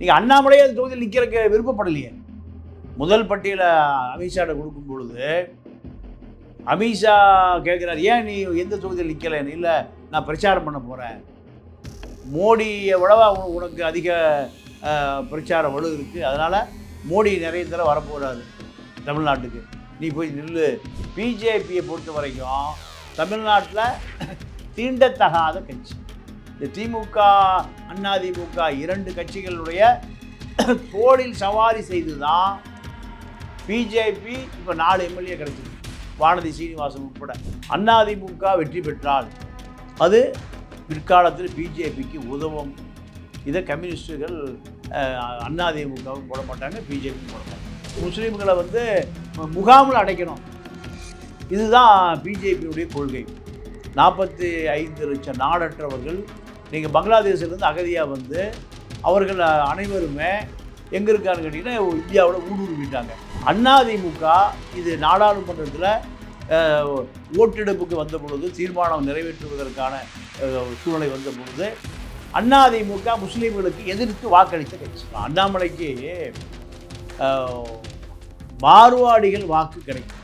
நீங்கள் அண்ணாமலையே அந்த தொகுதியில் நிற்கிறக்கு விருப்பப்படலையே. முதல் பட்டியலை அமித்ஷாட்ட கொடுக்கும் பொழுது அமித்ஷா கேட்குறாரு ஏன் நீ எந்த தொகுதியில் நிற்கலைன்னு இல்லை நான் பிரச்சாரம் பண்ண போகிறேன் மோடியை விடவா உனக்கு அதிக பிரச்சார வலு இருக்குது அதனால் மோடி நிறைய தடவை வரப்போகிறாரு தமிழ்நாட்டுக்கு. நீ போய் நில்லு. பிஜேபியை பொறுத்த வரைக்கும் தமிழ்நாட்டில் தீண்டத்தகாத கட்சி. இந்த திமுக அதிமுக இரண்டு கட்சிகளுடைய தோளில் சவாரி செய்து தான் பிஜேபி இப்போ நாலு எம்எல்ஏ கிடைச்சிருக்கு. வானதி சீனிவாசன் உட்பட. அதிமுக வெற்றி பெற்றால் அது பிற்காலத்தில் பிஜேபிக்கு உதவும். இதை கம்யூனிஸ்டுகள் அதிமுகவும் போட மாட்டாங்க பிஜேபியும் போட மாட்டாங்க. முஸ்லீம்களை வந்து முகாமில் அடைக்கணும். இதுதான் பிஜேபியுடைய கொள்கை. நாற்பத்தி ஐந்து லட்சம் நாடற்றவர்கள் நீங்கள் பங்களாதேஷிலேருந்து அகதியாக வந்து அவர்கள் அனைவருமே எங்கே இருக்கான்னு கேட்டிங்கன்னா இந்தியாவில் ஊடுருவிட்டாங்க அதிமுக இது நாடாளுமன்றத்தில் ஓட்டெடுப்புக்கு வந்த பொழுது தீர்மானம் நிறைவேற்றுவதற்கான சூழ்நிலை வந்த பொழுது அதிமுக முஸ்லீம்களுக்கு எதிர்த்து வாக்களித்த கட்சி. அண்ணாமலைக்கு மார்வாடிகள் வாக்கு கிடைக்கும்.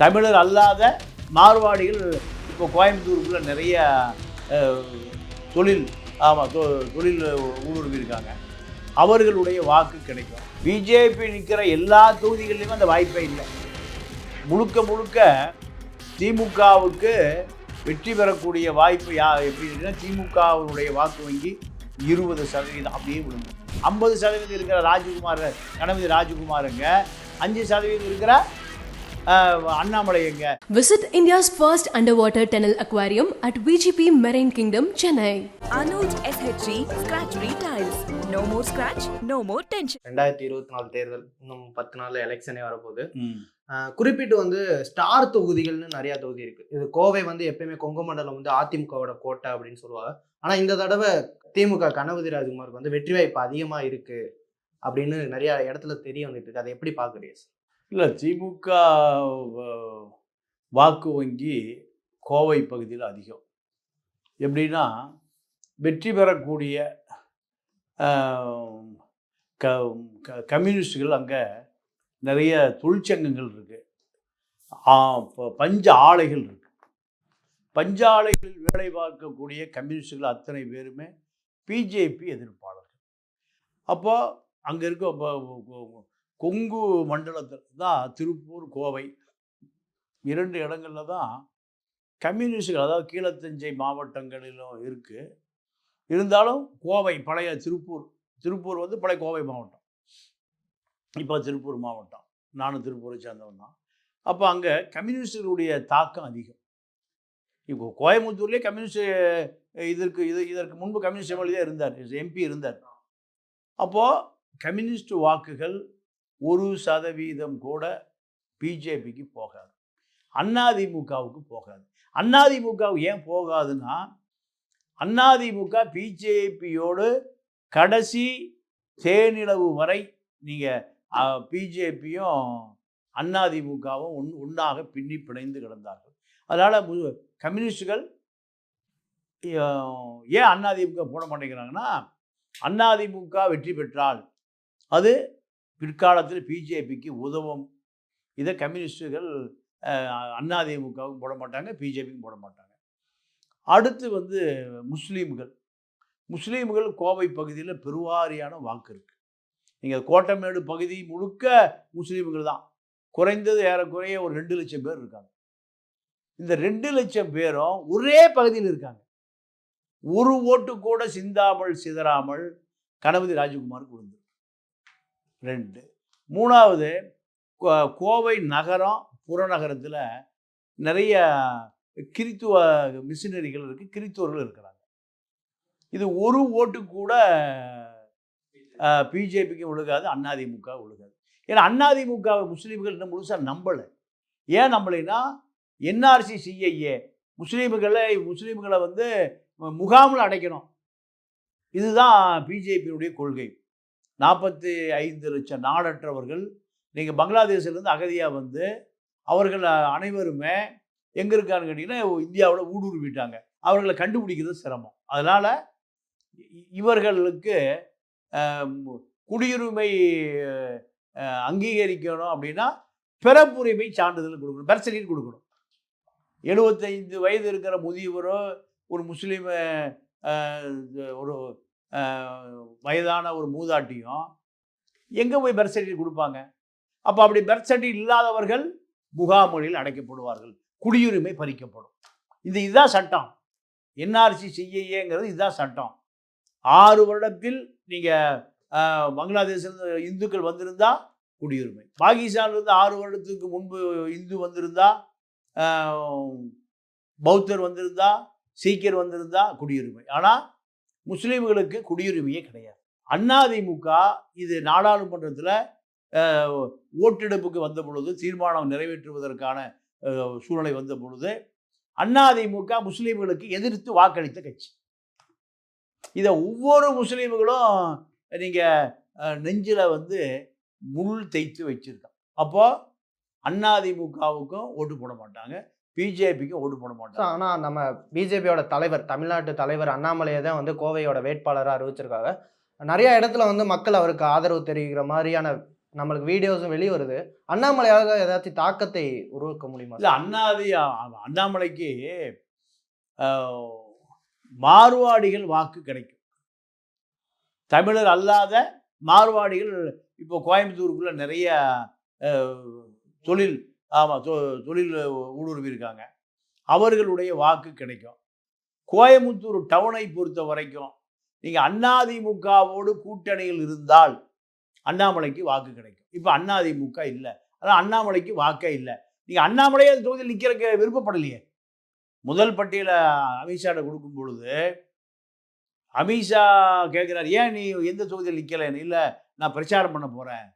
தமிழர் அல்லாத மார்வாடிகள் இப்போ கோயம்புத்தூருக்குள்ளே நிறைய தொழில் ஆமாம் தொ தொழில் ஊடுருவி இருக்காங்க அவர்களுடைய வாக்கு கிடைக்கும். பிஜேபி நிற்கிற எல்லா தொகுதிகளிலுமே அந்த வாய்ப்பே இல்லை. முழுக்க முழுக்க திமுகவுக்கு வெற்றி பெறக்கூடிய வாய்ப்பு யா எப்படி இருக்குன்னா திமுகவினுடைய வாக்கு வங்கி இருபது சதவீதம் அப்படியே விழுந்து. ஐம்பது சதவீதம் இருக்கிற ராஜகுமார் கணபதி ராஜகுமாருங்க அஞ்சு சதவீதம் இருக்கிற அண்ணாமலை எங்க? Visit India's first underwater tunnel aquarium at VGP Marine Kingdom, Chennai. Anuj SHG Scratch Retiles. No more scratch, no more tension. ரெண்டாயிரத்தி இருபத்தி நாலு தேர்தல் இன்னும் பத்து நாள்ல எலெக்ஷனே வரப்போகுது. குறிப்பிட்டு வந்து ஸ்டார் தொகுதிகள்னு நிறைய தொகுதி இருக்கு. இது கோவை வந்து எப்பயுமே கொங்கு மண்டலம் வந்து அதிமுகவோட கோட்டை அப்படின்னு சொல்லுவாங்க. ஆனா இந்த தடவை திமுக கணபதி ராஜ்குமாருக்கு வந்து வெற்றி வாய்ப்பு அதிகமா இருக்கு அப்படின்னு நிறைய இடத்துல தெரிய வந்துட்டு இருக்கு. அதை எப்படி பாக்குறீங்க இல்லை திமுக வ- வாக்கு வங்கி கோவை பகுதியில் அதிகம். எப்படின்னா வெற்றி பெறக்கூடிய க க- கம்யூனிஸ்டுகள் அங்கே நிறைய தொழிற்சங்கங்கள் இருக்குது பஞ்ச ஆலைகள் இருக்குது பஞ்ச ஆலைகளில் வேலை பார்க்கக்கூடிய கம்யூனிஸ்டுகள் அத்தனை பேருமே பிஜேபி எதிர்ப்பாளர்கள். அப்போ அங்கே இருக்க கொங்கு மண்டலத்தில் தான் திருப்பூர் கோவை இரண்டு இடங்களில் தான் கம்யூனிஸ்டுகள் அதாவது கீழத்தஞ்சை மாவட்டங்களிலும் இருக்குது இருந்தாலும் கோவை பழைய திருப்பூர் திருப்பூர் வந்து பழைய கோவை மாவட்டம். இப்போ திருப்பூர் மாவட்டம். நானும் திருப்பூரை சேர்ந்தவன் தான். அப்போ அங்கே கம்யூனிஸ்டுகளுடைய தாக்கம் அதிகம். இப்போ கோயம்புத்தூர்லேயே கம்யூனிஸ்ட் இதற்கு இது இதற்கு முன்பு கம்யூனிஸ்ட் எம்எல்ஏ இருந்தார் எம்பி இருந்தார். அப்போது கம்யூனிஸ்ட் வாக்குகள் ஒரு சதவீதம் கூட பிஜேபிக்கு போகாது. அதிமுகவுக்கு போகாது. அதிமுகவுக்கு ஏன் போகாதுன்னா அதிமுக பிஜேபியோடு கடைசி தேனிலவு வரை நீங்கள் பிஜேபியும் அதிமுகவும் ஒன் ஒன்றாக பின்னி பிணைந்து கிடந்தார்கள். அதனால் கம்யூனிஸ்டுகள் ஏன் அதிமுக போட மாட்டேங்கிறாங்கன்னா அதிமுக வெற்றி பெற்றால் அது பிற்காலத்தில் பிஜேபிக்கு உதவும். இதை கம்யூனிஸ்டுகள் அதிமுகவும் போட மாட்டாங்க பிஜேபிக்கும் போட மாட்டாங்க. அடுத்து வந்து முஸ்லீம்கள். முஸ்லீம்கள் கோவை பகுதியில் பெருவாரியான வாக்கு இருக்குது நீங்கள் கோட்டமேடு பகுதி முழுக்க முஸ்லீம்கள் தான். குறைந்தது ஏறக்குறைய ஒரு ரெண்டு லட்சம் பேர் இருக்காங்க. இந்த ரெண்டு லட்சம் பேரும் ஒரே பகுதியில் இருக்காங்க. ஒரு ஓட்டு கூட சிந்தாமல் சிதறாமல் கணபதி ராஜகுமாருக்கு விழுந்து ரெண்டு. மூணாவது கோ- கோவை நகரம் புறநகரத்தில் நிறைய கிறித்துவ மிஷினரிகள் இருக்குது கிறித்துவர்கள் இருக்கிறாங்க. இது ஒரு ஓட்டு கூட பிஜேபிக்கு ஒழுகாது அதிமுக ஒழுகாது. ஏன்னா அதிமுக முஸ்லீம்கள் இன்னும் முழுசாக நம்பலை. ஏன் நம்பலைன்னா என்ஆர்சி சிஐஏ முஸ்லீம்களை முஸ்லீம்களை வந்து முகாமில் அடைக்கணும். இதுதான் பிஜேபியினுடைய கொள்கை. நாற்பத்தி ஐந்து லட்சம் நாடற்றவர்கள் நீங்கள் பங்களாதேஷிலேருந்து அகதியாக வந்து அவர்கள் அனைவருமே எங்கே இருக்கான்னு கேட்டிங்கன்னா இந்தியாவில் ஊடுருவிட்டாங்க அவர்களை கண்டுபிடிக்கிறது சிரமம். அதனால் இவர்களுக்கு குடியுரிமை அங்கீகரிக்கணும் அப்படின்னா பிறப்புரிமை சான்றிதழ் கொடுக்கணும் பெர்சனியும் கொடுக்கணும். எழுபத்தைந்து வயது இருக்கிற முதியவரோ ஒரு முஸ்லீம் ஒரு வயதான ஒரு மூதாட்டியும் எங்கே போய் பர்த் சர்டிஃபிகேட் கொடுப்பாங்க? அப்போ அப்படி பர்த் சர்டிஃபிகேட் இல்லாதவர்கள் முகாமொழியில் அடைக்கப்படுவார்கள். குடியுரிமை பறிக்கப்படும். இது இதுதான் சட்டம். என்ஆர்சி சிஏஏங்கிறது இதுதான் சட்டம். ஆறு வருடத்தில் நீங்கள் பங்களாதேஷிலிருந்து இந்துக்கள் வந்திருந்தா குடியுரிமை. பாகிஸ்தான்லேருந்து ஆறு வருடத்துக்கு முன்பு இந்து வந்திருந்தா பௌத்தர் வந்திருந்தா சீக்கியர் வந்திருந்தா குடியுரிமை. ஆனால் முஸ்லீம்களுக்கு குடியுரிமையே கிடையாது. அதிமுக இது நாடாளுமன்றத்தில் ஓட்டெடுப்புக்கு வந்த பொழுது தீர்மானம் நிறைவேற்றுவதற்கான சூழ்நிலை வந்த பொழுது அதிமுக முஸ்லீம்களுக்கு எதிர்த்து வாக்களித்த கட்சி. இதை ஒவ்வொரு முஸ்லீம்களும் நீங்கள் நெஞ்சில் வந்து முள் தேய்த்து வச்சிருக்கான் அப்போது அதிமுகவுக்கும் ஓட்டு போட மாட்டாங்க. பிஜேபிக்கும் ஓட்டு போட மாட்டாங்க. ஆனா நம்ம பிஜேபியோட தலைவர் தமிழ்நாட்டு தலைவர் அண்ணாமலையை தான் வந்து கோவையோட வேட்பாளராக அறிவிச்சிருக்காங்க. நிறைய இடத்துல வந்து மக்கள் அவருக்கு ஆதரவு தெரிவிக்கிற மாதிரியான நம்மளுக்கு வீடியோஸும் வெளியே வருது அண்ணாமலையாக ஏதாச்சும் தாக்கத்தை உருவாக்க முடியுமா? இல்லை அண்ணாதி அண்ணாமலைக்கு அஹ், மார்வாடிகள் வாக்கு கிடைக்கும். தமிழர் அல்லாத மார்வாடிகள் இப்போ கோயம்புத்தூருக்குள்ள நிறைய தொழில் ஆமாம் தொ தொழில் ஊடுருவி இருக்காங்க அவர்களுடைய வாக்கு கிடைக்கும். கோயம்புத்தூர் டவுனை பொறுத்த வரைக்கும் நீங்கள் அண்ணாதிமுகவோடு கூட்டணியில் இருந்தால் அண்ணாமலைக்கு வாக்கு கிடைக்கும். இப்போ அண்ணாதிமுக இல்லை. அதான் அண்ணாமலைக்கு வாக்கே இல்லை. நீங்கள் அண்ணாமலையே அந்த தொகுதியில் நிற்கிறக்க விருப்பப்படலையே. முதல் பட்டியலை அமித்ஷாட்ட கொடுக்கும் பொழுது அமித்ஷா கேட்குறாரு ஏன் நீ எந்த தொகுதியில் நிற்கலைன்னு இல்லை நான் பிரச்சாரம் பண்ண போகிறேன்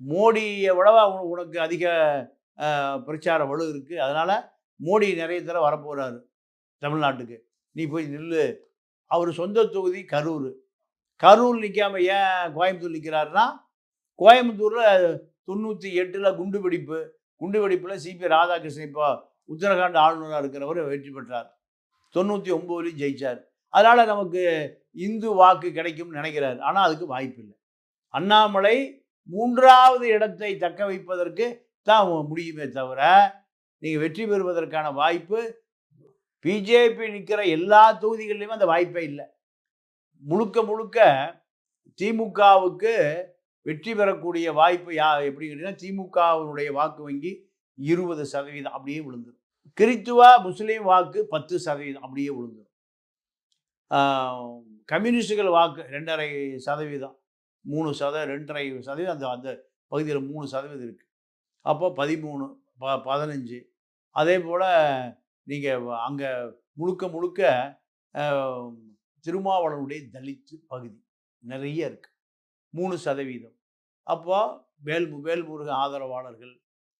மோடியை விடவா உனக்கு அதிக பிரச்சார வலு இருக்குது அதனால் மோடி நிறைய தடவை வரப்போகிறாரு தமிழ்நாட்டுக்கு. நீ போய் நில்லு. அவர் சொந்த தொகுதி கரூர். கரூர் நிற்காம ஏன் கோயம்புத்தூர் நிற்கிறாருன்னா கோயம்புத்தூரில் தொண்ணூற்றி எட்டில் குண்டு வெடிப்பு குண்டு வெடிப்பில் சிபி ராதாகிருஷ்ணன் இப்போ உத்தரகாண்ட் ஆளுநராக இருக்கிறவர் வெற்றி பெற்றார். தொண்ணூற்றி ஒம்போதுலையும் ஜெயிச்சார். அதனால் நமக்கு இந்து வாக்கு கிடைக்கும்னு நினைக்கிறார். ஆனால் அதுக்கு வாய்ப்பு இல்லை அண்ணாமலை மூன்றாவது இடத்தை தக்க வைப்பதற்கு தான் முடியுமே தவிர நீங்கள் வெற்றி பெறுவதற்கான வாய்ப்பு பிஜேபி நிற்கிற எல்லா தொகுதிகள்லையுமே அந்த வாய்ப்பே இல்லை. முழுக்க முழுக்க திமுகவுக்கு வெற்றி பெறக்கூடிய வாய்ப்பு யா எப்படி கேட்டீங்கன்னா திமுகவினுடைய வாக்கு வங்கி இருபது சதவீதம் அப்படியே விழுந்துடும் கிறித்துவ முஸ்லீம் வாக்கு பத்து சதவீதம் அப்படியே விழுந்துடும் கம்யூனிஸ்டுகள் வாக்கு ரெண்டரை சதவீதம். மூணு சதவீதம் ரெண்டரை சதவீதம் அந்த அந்த பகுதியில் மூணு சதவீதம் இருக்குது அப்போ பதிமூணு ப பதினஞ்சு. அதே போல் நீங்கள் அங்கே முழுக்க முழுக்க திருமாவளனுடைய திருமாவளவனுடைய தலித்து பகுதி நிறைய இருக்குது மூணு சதவீதம். அப்போ வேல் வேல்முருகன் ஆதரவாளர்கள்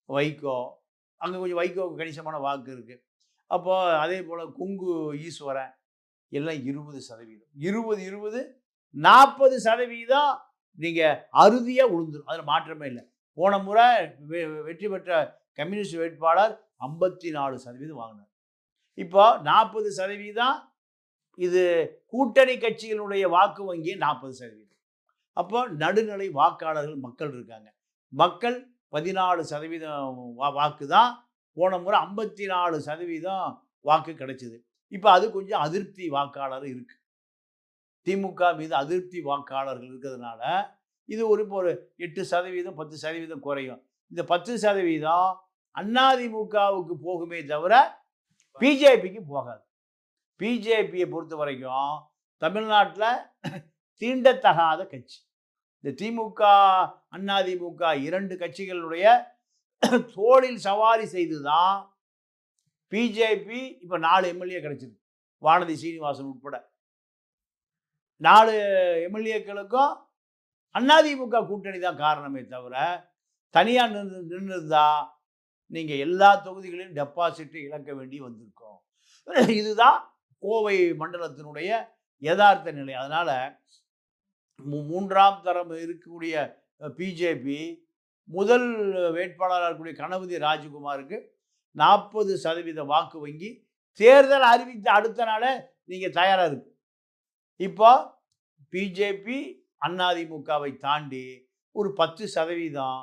வைகோ அங்கே கொஞ்சம் வைகோவுக்கு கணிசமான வாக்கு இருக்குது அப்போ அதே போல் குங்கு ஈஸ்வரன் எல்லாம் இருபது சதவீதம். இருபது இருபது நாற்பது சதவீதம் நீங்கள் அறுதியாக உளுந்துடும் அதில் மாற்றமே இல்லை. போன முறை வெ- வெற்றி பெற்ற கம்யூனிஸ்ட் வேட்பாளர் ஐம்பத்தி நாலு சதவீதம் வாங்கினார். இப்போ நாற்பது சதவீதம் இது கூட்டணி கட்சிகளுடைய வாக்கு வங்கி நாற்பது சதவீதம். அப்போ நடுநிலை வாக்காளர்கள் மக்கள் இருக்காங்க. மக்கள் பதினாலு சதவீதம் வா வாக்கு தான் போன முறை ஐம்பத்தி நாலு சதவீதம் வாக்கு கிடைச்சிது. இப்போ அது கொஞ்சம் அதிருப்தி வாக்காளர் இருக்குது திமுக மீது அதிருப்தி வாக்காளர்கள் இருக்கிறதுனால இது ஒரு இப்போ ஒரு எட்டு சதவீதம் பத்து சதவீதம் குறையும். இந்த பத்து சதவீதம் அதிமுகவுக்கு போகுமே தவிர பிஜேபிக்கு போகாது. பிஜேபியை பொறுத்த வரைக்கும் தமிழ்நாட்டில் தீண்டத்தகாத கட்சி. இந்த திமுக அதிமுக இரண்டு கட்சிகளுடைய தோளில் சவாரி செய்து தான் பிஜேபி இப்போ நாலு எம்எல்ஏ கிடச்சிருக்கு. வானதி சீனிவாசன் உட்பட. நாலு எம்எல்ஏக்களுக்கும் அதிமுக கூட்டணி தான் காரணமே தவிர தனியாக நின்று நின்றுருந்தா நீங்கள் எல்லா தொகுதிகளையும் டெபாசிட்டு இழக்க வேண்டி வந்திருக்கோம். இதுதான் கோவை மண்டலத்தினுடைய யதார்த்த நிலை. அதனால் மூன்றாம் தரம் இருக்கக்கூடிய பிஜேபி முதல் வேட்பாளராக இருக்கக்கூடிய கணபதி ராஜகுமாருக்கு நாற்பது சதவீத வாக்கு வங்கி தேர்தல் அறிவித்த அடுத்த நாளே நீங்கள் தயாராக இருக்கு. இப்போ பிஜேபி அதிமுகவை தாண்டி ஒரு பத்து சதவீதம்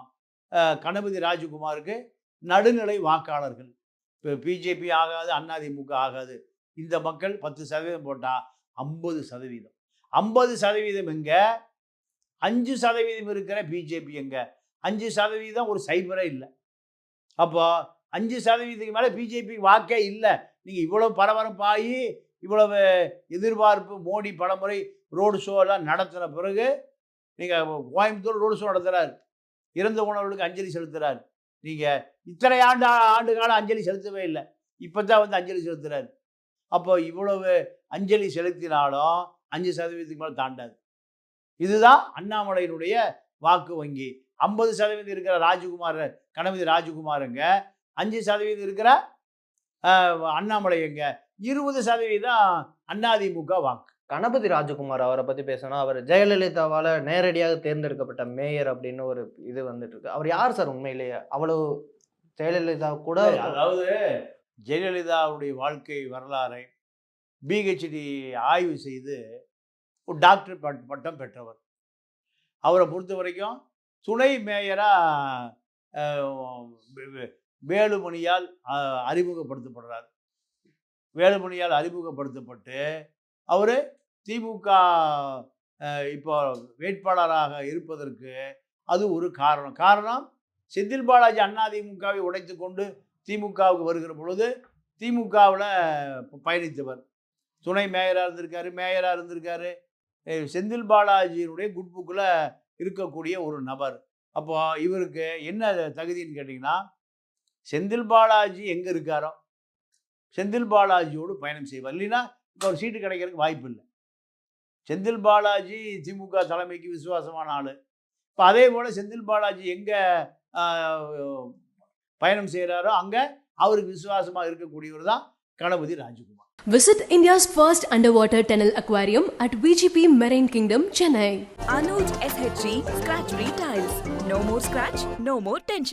கணபதி ராஜகுமாருக்கு நடுநிலை வாக்காளர்கள். இப்போ பிஜேபி ஆகாது அதிமுக ஆகாது. இந்த மக்கள் பத்து சதவீதம் போட்டால் ஐம்பது சதவீதம். ஐம்பது சதவீதம் எங்கே? அஞ்சு சதவீதம் இருக்கிற பிஜேபி எங்கே? அஞ்சு சதவீதம் ஒரு சைபரே இல்லை. அப்போ அஞ்சு சதவீதத்துக்கு மேலே பிஜேபி வாக்கே இல்லை. நீங்கள் இவ்வளோ பரபரப்பாகி இவ்வளவு எதிர்பார்ப்பு மோடி பலமுறை ரோடு ஷோ எல்லாம் நடத்தின பிறகு நீங்கள் கோயம்புத்தூர் ரோடு ஷோ நடத்துகிறார் இறந்த உணவுகளுக்கு அஞ்சலி செலுத்துகிறார் நீங்கள் இத்தனை ஆண்டு ஆண்டு காலம் அஞ்சலி செலுத்தவே இல்லை. இப்போ தான் வந்து அஞ்சலி செலுத்துகிறார் அப்போ இவ்வளவு அஞ்சலி செலுத்தினாலும் அஞ்சு சதவீதத்துக்கு மேலே தாண்டாது. இதுதான் அண்ணாமலையினுடைய வாக்கு வங்கி. ஐம்பது சதவீதம் இருக்கிற ராஜகுமார் கணபதி ராஜகுமாருங்க அஞ்சு சதவீதம் இருக்கிற அஹ், அண்ணாமலை இருபது சதவீதம் அதிமுக வாக்கு. கணபதி ராஜகுமார் அவரை பத்தி பேசணும் அவர் ஜெயலலிதாவால நேரடியாக தேர்ந்தெடுக்கப்பட்ட மேயர் அப்படின்னு ஒரு இது வந்துட்டு இருக்கு. அவர் யார் சார் உண்மையிலேயே? அவ்வளவு ஜெயலலிதா கூட அதாவது ஜெயலலிதாவுடைய வாழ்க்கை வரலாறை பிஹெச்டி ஆய்வு செய்து ஒரு டாக்டர் பட்- பட்டம் பெற்றவர். அவரை பொறுத்த வரைக்கும் துணை மேயராக வேலுமணியால் அறிமுகப்படுத்தப்படுறார். வேலுமணியால் அறிமுகப்படுத்தப்பட்டு அவர் திமுக இப்போ வேட்பாளராக இருப்பதற்கு அது ஒரு காரணம். காரணம் செந்தில் பாலாஜி அதிமுகவை உடைத்து கொண்டு திமுகவுக்கு வருகிற பொழுது திமுகவில் பயணித்தவர். துணை மேயராக இருந்திருக்காரு மேயராக இருந்திருக்காரு. செந்தில் பாலாஜியினுடைய குட் புக்கில் இருக்கக்கூடிய ஒரு நபர். அப்போ இவருக்கு என்ன தகுதின்னு கேட்டிங்கன்னா செந்தில் பாலாஜி எங்கே இருக்காரோ செந்தில் பாலாஜியோடு பயணம் செய்வார் இல்லைன்னா இப்போ ஒரு சீட்டு கிடைக்கிறதுக்கு வாய்ப்பு இல்லை செந்தில் பாலாஜி திமுக தலைமைக்கு விசுவாசமான ஆள் இப்போ அதே போல் செந்தில் பாலாஜி எங்கே பயணம் செய்கிறாரோ அங்கே அவருக்கு விசுவாசமாக இருக்கக்கூடியவர் தான் கணபதி ராஜகுமார் Visit India's first underwater tunnel aquarium at VGP Marine Kingdom, Chennai. Anuj SHG Scratch Retiles. No more scratch, no more tension.